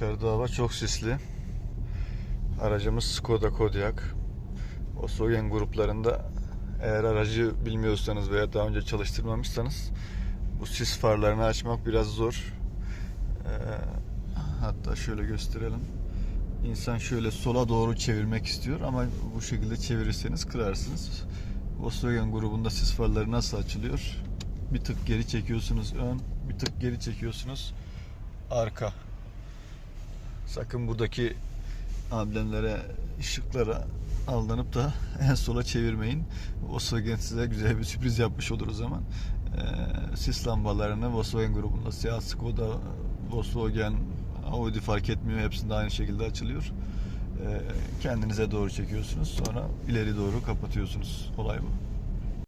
Dışarıda hava çok sisli. Aracımız Skoda Kodiaq. Volkswagen gruplarında eğer aracı bilmiyorsanız veya daha önce çalıştırmamışsanız bu sis farlarını açmak biraz zor. Ee, hatta şöyle gösterelim. İnsan şöyle sola doğru çevirmek istiyor ama bu şekilde çevirirseniz kırarsınız. Volkswagen grubunda sis farları nasıl açılıyor? Bir tık geri çekiyorsunuz ön, bir tık geri çekiyorsunuz arka. Sakın buradaki amblemlere, ışıklara aldanıp da en sola çevirmeyin. Volkswagen size güzel bir sürpriz yapmış olur o zaman. Ee, sis lambalarını Volkswagen grubunda siyah Skoda, Volkswagen, Audi fark etmiyor. Hepsinde aynı şekilde açılıyor. Ee, kendinize doğru çekiyorsunuz. Sonra ileri doğru kapatıyorsunuz. Olay bu.